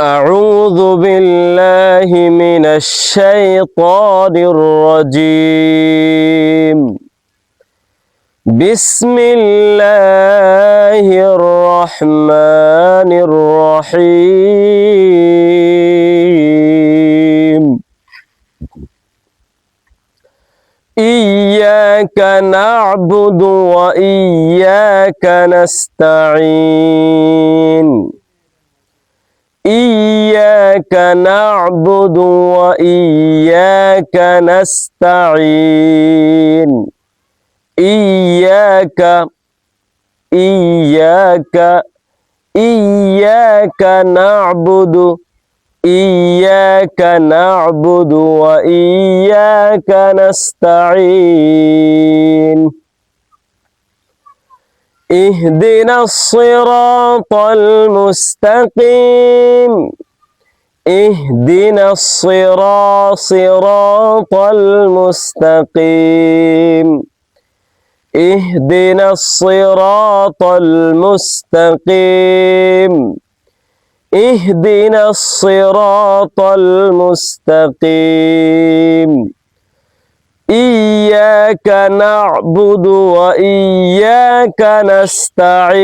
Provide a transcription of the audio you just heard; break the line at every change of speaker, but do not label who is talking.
أعوذ بالله من الشيطان الرجيم بسم الله الرحمن الرحيم إياك نعبد وإياك نستعين إياك نعبد وإياك نستعين. إياك إياك إياك نعبد إياك نعبد وإياك نستعين. اهدنا الصراط المستقيم. اهدنا الصراط صراط المستقيم. اهدنا الصراط المستقيم. اهدنا الصراط المستقيم. إياك نعبد وإياك نستعين.